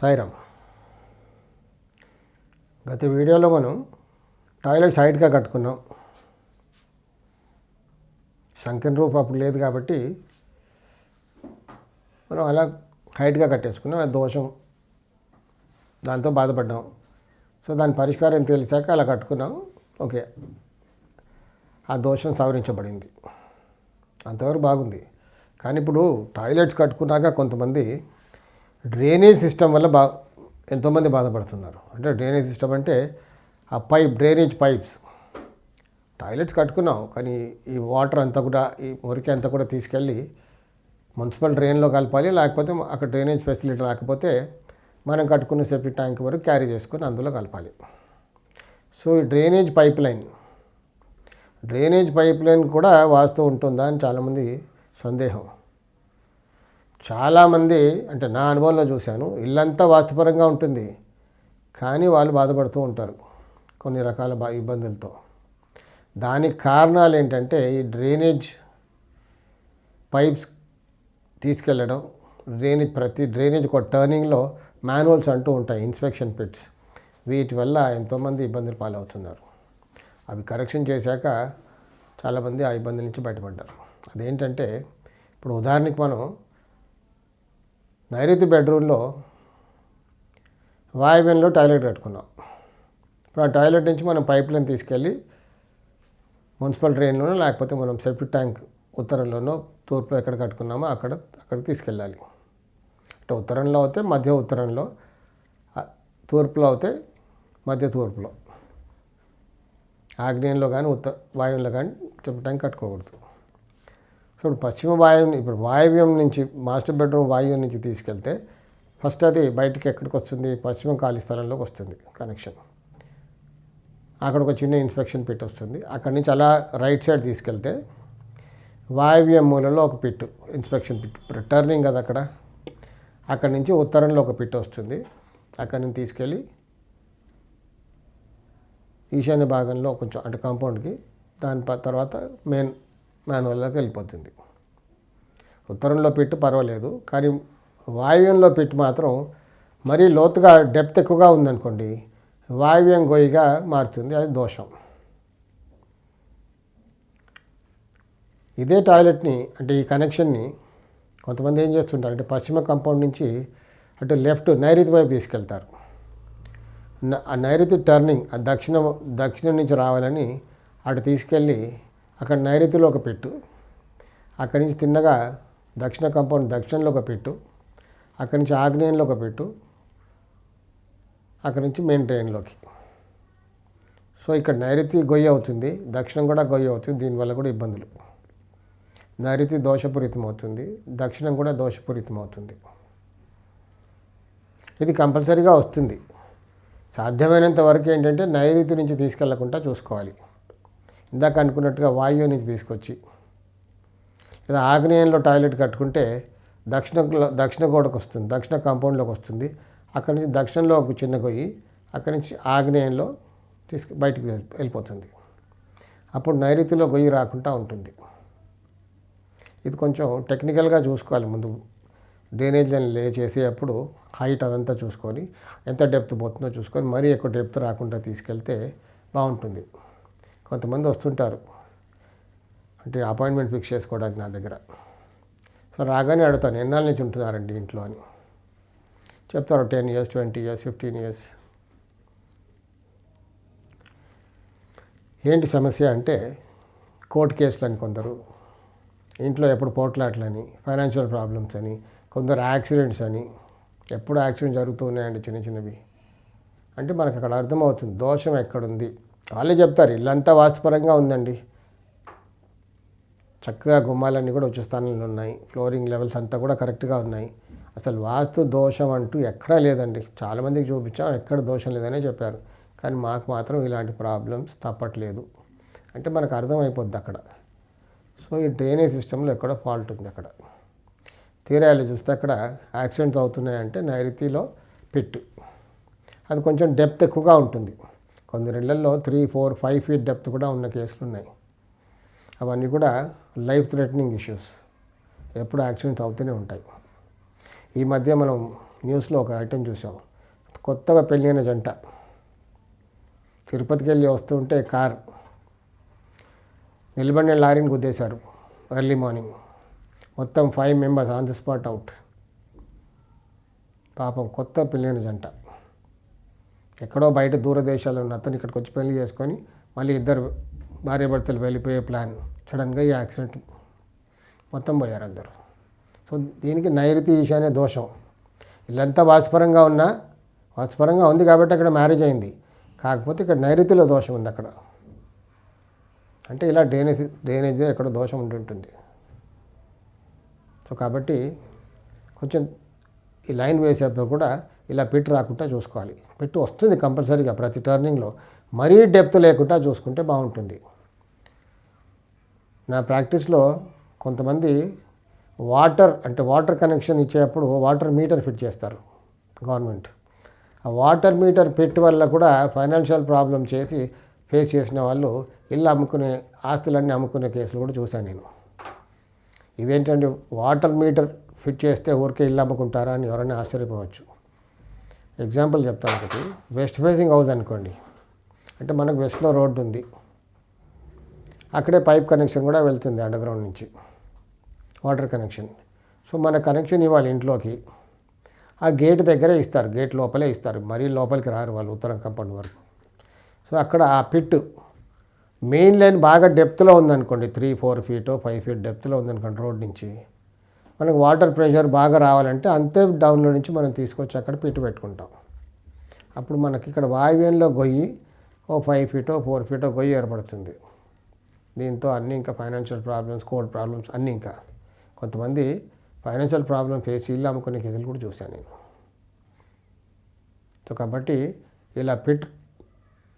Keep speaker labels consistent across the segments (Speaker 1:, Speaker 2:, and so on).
Speaker 1: సాయిరామ్. గత వీడియోలో మనం టాయిలెట్ సైడ్గా కట్టుకున్నాం. సంఖ్యన రూఫ్ అప్పుడు లేదు కాబట్టి మనం అలా హైట్గా కట్టేసుకున్నాం. అది దోషం. దాంతో బాధపడ్డాం. సో దాని పరిష్కారం తెలిసాక అలా కట్టుకున్నాం. ఓకే. ఆ దోషం సవరించబడింది. అంతవరకు బాగుంది. కానీ ఇప్పుడు టాయిలెట్స్ కట్టుకున్నాక కొంతమంది డ్రైనేజ్ సిస్టమ్ వల్ల బా ఎంతోమంది బాధపడుతున్నారు. అంటే డ్రైనేజ్ సిస్టమ్ అంటే ఆ పైప్ డ్రైనేజ్ పైప్స్. టాయిలెట్స్ కట్టుకున్నాం కానీ ఈ వాటర్ అంతా కూడా ఈ మురికి అంతా కూడా తీసుకెళ్ళి మున్సిపల్ డ్రైన్లో కలపాలి లేకపోతే అక్కడ డ్రైనేజ్ ఫెసిలిటీ లేకపోతే మనం కట్టుకున్న సెప్టిక్ ట్యాంక్ వరకు క్యారీ చేసుకొని అందులో కలపాలి. సో ఈ drainage pipe line drainage pipe line కూడా వాస్తు ఉంటుందా అని చాలామంది సందేహం. చాలామంది అంటే నా అనుభవంలో చూశాను ఇల్లంతా వాస్తుపరంగా ఉంటుంది. కానీ వాళ్ళు బాధపడుతూ ఉంటారు కొన్ని రకాల బా ఇబ్బందులతో. దానికి కారణాలు ఏంటంటే ఈ డ్రైనేజ్ పైప్స్ తీసుకెళ్ళడం డ్రైనేజ్ ప్రతి డ్రైనేజ్ ఒక టర్నింగ్లో మాన్యువల్స్ అంటూ ఉంటాయి ఇన్స్పెక్షన్ పిట్స్. వీటి వల్ల ఎంతోమంది ఇబ్బందులు పాలవుతున్నారు. అవి కరెక్షన్ చేశాక చాలామంది ఆ ఇబ్బంది నుంచి బయటపడ్డారు. అదేంటంటే ఇప్పుడు ఉదాహరణకి మనం నైరుతి బెడ్రూమ్లో వాయువ్యంలో టాయిలెట్ కట్టుకున్నాం. ఇప్పుడు ఆ టాయిలెట్ నుంచి మనం పైప్ లైన్ తీసుకెళ్ళి మున్సిపల్ డ్రైన్లోనో లేకపోతే మనం సెప్టిక్ ట్యాంక్ ఉత్తరంలోనో తూర్పులో ఎక్కడ కట్టుకున్నామో అక్కడ అక్కడ తీసుకెళ్ళాలి. అంటే ఉత్తరంలో అయితే మధ్య ఉత్తరంలో తూర్పులో అయితే మధ్య తూర్పులో. ఆగ్నేయంలో కానీ ఉత్తర వాయువులో కానీ సెప్టిక్ ట్యాంక్ కట్టుకోకూడదు. ఇప్పుడు పశ్చిమ వాయువుని ఇప్పుడు వాయువ్యం నుంచి మాస్టర్ బెడ్రూమ్ వాయువ్యం నుంచి తీసుకెళ్తే ఫస్ట్ అది బయటికి ఎక్కడికి వస్తుంది? పశ్చిమ ఖాళీ స్థలంలోకి వస్తుంది కనెక్షన్. అక్కడ ఒక చిన్న ఇన్స్పెక్షన్ పిట్ వస్తుంది. అక్కడి నుంచి అలా రైట్ సైడ్ తీసుకెళ్తే వాయువ్య మూలలో ఒక పిట్టు ఇన్స్పెక్షన్ పిట్. టర్నింగ్ కదా అక్కడ. అక్కడి నుంచి ఉత్తరంలో ఒక పిట్ వస్తుంది. అక్కడి నుంచి తీసుకెళ్ళి ఈశాన్య భాగంలో కొంచెం అంటే కాంపౌండ్కి దాని తర్వాత మెయిన్ మాన్యువల్లోకి వెళ్ళిపోతుంది. ఉత్తరంలో పెట్టు పర్వాలేదు కానీ వాయువ్యంలో పెట్టి మాత్రం మరీ లోతుగా డెప్త్ ఎక్కువగా ఉందనుకోండి వాయువ్యం గొయ్యిగా మారుతుంది అది దోషం. ఇదే టాయిలెట్ని అంటే ఈ కనెక్షన్ని కొంతమంది ఏం చేస్తుంటారు అంటే పశ్చిమ కాంపౌండ్ నుంచి అటు లెఫ్ట్ నైరుతి వైపు తీసుకెళ్తారు. ఆ నైరుతి టర్నింగ్ ఆ దక్షిణ దక్షిణం నుంచి రావాలని అటు తీసుకెళ్ళి అక్కడ నైరుతిలో ఒక పెట్టు. అక్కడి నుంచి తిన్నగా దక్షిణ కాంపౌండ్ దక్షిణంలో ఒక పెట్టు. అక్కడి నుంచి ఆగ్నేయంలో ఒక పెట్టు. అక్కడి నుంచి మెయిన్ ట్రైన్లోకి. సో ఇక్కడ నైరుతి గొయ్యి అవుతుంది. దక్షిణం కూడా గొయ్యి అవుతుంది. దీనివల్ల కూడా ఇబ్బందులు. నైరుతి దోషపూరితం అవుతుంది. దక్షిణం కూడా దోషపూరితం అవుతుంది. ఇది కంపల్సరీగా వస్తుంది. సాధ్యమైనంత వరకు ఏంటంటే నైరుతి నుంచి తీసుకెళ్ళకుండా చూసుకోవాలి. ఇందాక అనుకున్నట్టుగా వాయువు నుంచి తీసుకొచ్చి లేదా ఆగ్నేయంలో టాయిలెట్ కట్టుకుంటే దక్షిణ దక్షిణ గోడకు వస్తుంది దక్షిణ కాంపౌండ్లోకి వస్తుంది. అక్కడి నుంచి దక్షిణంలో ఒక చిన్న గొయ్యి అక్కడి నుంచి ఆగ్నేయంలో తీసుకు బయటికి వెళ్ళి- వెళ్ళిపోతుంది. అప్పుడు నైరుతిలో గొయ్యి రాకుండా ఉంటుంది. ఇది కొంచెం టెక్నికల్గా చూసుకోవాలి ముందు. డ్రైనేజ్ లే చేసేటప్పుడు హైట్ అదంతా చూసుకొని ఎంత డెప్త్ పోతుందో చూసుకొని మరీ ఎక్కువ డెప్త్ రాకుండా తీసుకెళ్తే బాగుంటుంది. కొంతమంది వస్తుంటారు. అంటే అపాయింట్మెంట్ ఫిక్స్ చేసుకోవడానికి నా దగ్గర. సో రాగానే అడుగుతాను ఎన్నాళ్ళ నుంచి ఉంటున్నారండి ఇంట్లో అని. చెప్తారు ten years twenty years fifteen years. ఏంటి సమస్య అంటే కోర్టు కేసులు అని కొందరు ఇంట్లో ఎప్పుడు పోట్లాట్లని ఫైనాన్షియల్ ప్రాబ్లమ్స్ అని కొందరు యాక్సిడెంట్స్ అని ఎప్పుడు యాక్సిడెంట్ జరుగుతూ ఉన్నాయండి చిన్న చిన్నవి. అంటే మనకు అక్కడ అర్థమవుతుంది దోషం ఎక్కడుంది? వాళ్ళే చెప్తారు ఇల్లంతా వాస్తుపరంగా ఉందండి. చక్కగా గుమ్మాలన్నీ కూడా వచ్చే స్థానంలో ఉన్నాయి. ఫ్లోరింగ్ లెవెల్స్ అంతా కూడా కరెక్ట్గా ఉన్నాయి. అసలు వాస్తు దోషం అంటూ ఎక్కడా లేదండి. చాలామందికి చూపించాం ఎక్కడ దోషం లేదనే చెప్పారు. కానీ మాకు మాత్రం ఇలాంటి ప్రాబ్లమ్స్ తప్పట్లేదు. అంటే మనకు అర్థమైపోద్ది అక్కడ. సో ఈ డ్రైనేజ్ సిస్టంలో ఎక్కడో ఫాల్ట్ ఉంది అక్కడ. తీరాలి చూస్తే అక్కడ యాక్సిడెంట్స్ అవుతున్నాయంటే నైరుతిలో పెట్టు. అది కొంచెం డెప్త్ ఎక్కువగా ఉంటుంది. కొందరి ఇళ్ళలో three four five feet depth కూడా ఉన్న కేసులు ఉన్నాయి. అవన్నీ కూడా లైఫ్ థ్రెటనింగ్ ఇష్యూస్ ఎప్పుడు యాక్సిడెంట్స్ అవుతూనే ఉంటాయి. ఈ మధ్య మనం న్యూస్లో ఒక ఐటెం చూసాం కొత్తగా పెళ్ళైన జంట. తిరుపతికి వెళ్ళి వస్తుంటే కార్ నిలబడిన లారీని గుద్దేశారు ఎర్లీ మార్నింగ్ మొత్తం five members on the spot out పాపం కొత్త పెళ్ళైన జంట. ఎక్కడో బయట దూరదేశాల్లో ఉన్న అతను ఇక్కడికి వచ్చి పెళ్ళి చేసుకొని మళ్ళీ ఇద్దరు భార్యాభర్తలు వెళ్ళిపోయే ప్లాన్. సడన్గా ఈ యాక్సిడెంట్ మొత్తం పోయారు అందరు. సో దీనికి నైరుతి ఈశాన్య దోషం. ఇల్లంతా వాసుపరంగా ఉన్నా వాసుపరంగా ఉంది కాబట్టి అక్కడ మ్యారేజ్ అయింది. కాకపోతే ఇక్కడ నైరుతిలో దోషం ఉంది అక్కడ. అంటే ఇలా డ్రైనేజ్ డ్రైనేజ్ ఎక్కడ దోషం ఉంటుంటుంది. సో కాబట్టి కొంచెం ఈ లైన్ వేసేటప్పుడు కూడా ఇలా పిట్ రాకుండా చూసుకోవాలి. పిట్ వస్తుంది కంపల్సరీగా ప్రతి టర్నింగ్లో. మరీ డెప్త్ లేకుండా చూసుకుంటే బాగుంటుంది. నా ప్రాక్టీస్లో కొంతమంది వాటర్ అంటే వాటర్ కనెక్షన్ ఇచ్చేటప్పుడు వాటర్ మీటర్ ఫిట్ చేస్తారు గవర్నమెంట్. ఆ వాటర్ మీటర్ పెట్టి వల్ల కూడా ఫైనాన్షియల్ ప్రాబ్లం చేసి ఫేస్ చేసిన వాళ్ళు ఇల్లు అమ్ముకునే ఆస్తులన్నీ అమ్ముకునే కేసులు కూడా చూశాను నేను. ఇదేంటంటే వాటర్ మీటర్ ఫిట్ చేస్తే ఊరికే ఇల్లు అమ్ముకుంటారా అని ఎవరైనా ఆశ్చర్యపోవచ్చు. ఎగ్జాంపుల్ చెప్తాను ఒకటి. వెస్ట్ ఫేసింగ్ హౌస్ అనుకోండి. అంటే మనకు వెస్ట్లో రోడ్డు ఉంది. అక్కడే పైప్ కనెక్షన్ కూడా వెళ్తుంది అండర్గ్రౌండ్ నుంచి. వాటర్ కనెక్షన్ సో మన కనెక్షన్ ఇవ్వాలి ఇంట్లోకి. ఆ గేట్ దగ్గరే ఇస్తారు. గేట్ లోపలే ఇస్తారు. మరీ లోపలికి రారు వాళ్ళు ఉత్తరం కంపౌండ్ వరకు. సో అక్కడ ఆ పిట్ మెయిన్ లైన్ బాగా డెప్త్లో ఉందనుకోండి. Three four feet five feet డెప్త్లో ఉందనుకోండి రోడ్ నుంచి. మనకు వాటర్ ప్రెషర్ బాగా రావాలంటే అంతే డౌన్లో నుంచి మనం తీసుకొచ్చి అక్కడ పిట్ పెట్టుకుంటాం. అప్పుడు మనకి ఇక్కడ వాయువ్యంలో గొయ్యి ఓ ఫైవ్ ఫీటో ఫోర్ ఫీటో గొయ్యి ఏర్పడుతుంది. దీంతో అన్నీ ఇంకా ఫైనాన్షియల్ ప్రాబ్లమ్స్ కోడ్ ప్రాబ్లమ్స్ అన్నీ ఇంకా. కొంతమంది ఫైనాన్షియల్ ప్రాబ్లమ్ ఫేస్ ఇల్లు అమ్ముకునే కేసులు కూడా చూశాను నేను. సో కాబట్టి ఇలా పిట్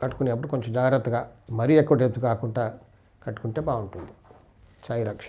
Speaker 1: కట్టుకునేప్పుడు కొంచెం జాగ్రత్తగా మరీ ఎక్కువ డెప్త్ కాకుండా కట్టుకుంటే బాగుంటుంది. సాయి రక్ష